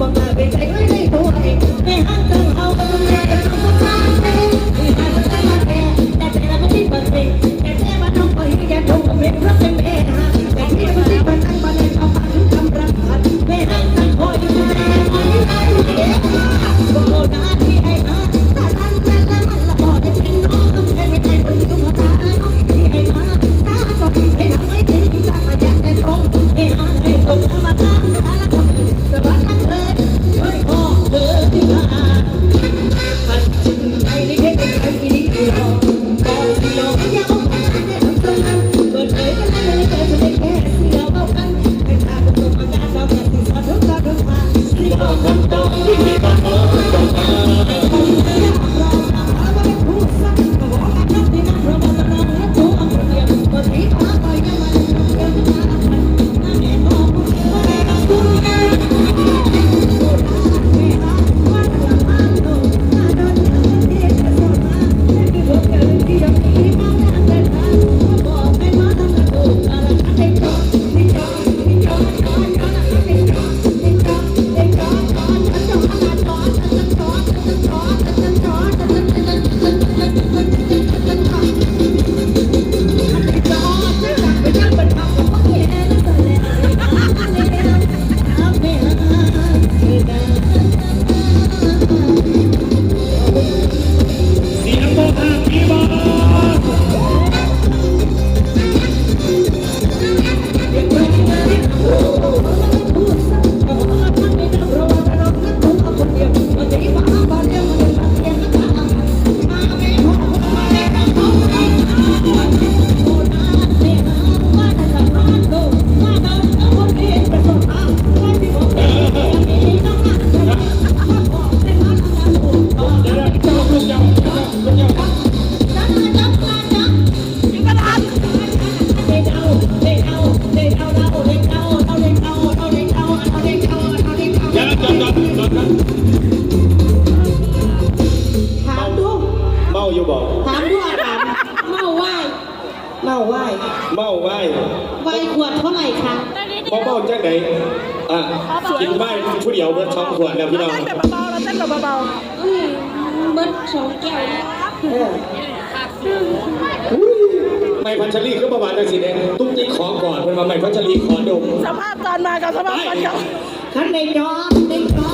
บังเอิญไปใจไว้ในตัวเองไม่หันทางเอาไปดูแลกันทุกทา ไหว้ไวน์ขวดเท่าไหร่คะพ่อเบ้าจากไหนอะกินไหว้ผู้เดียวเบิดช่องขวดแล้วพี่น้องเต้นแบบเบาๆเราเต้นแบบเบาอืมเบิดสองแก้วนะไม่พัชรีก็ประมาณจังสิเนี่ยตุ้งติ๊กขอก่อนเป็นมาไม่พัชรีขอดมๆสภาพตอนมากับสภาพตอนกลับขันในจอในจอ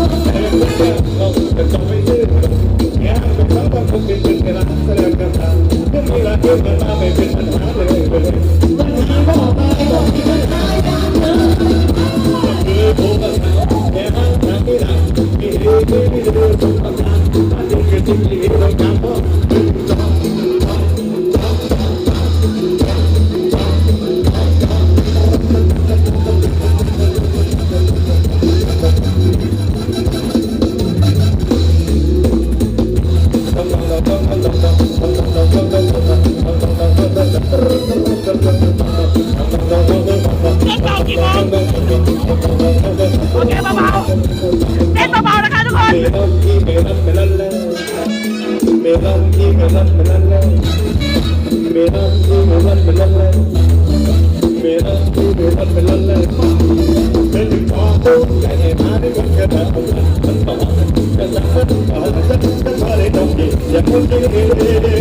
Yeah, yeah, yeah.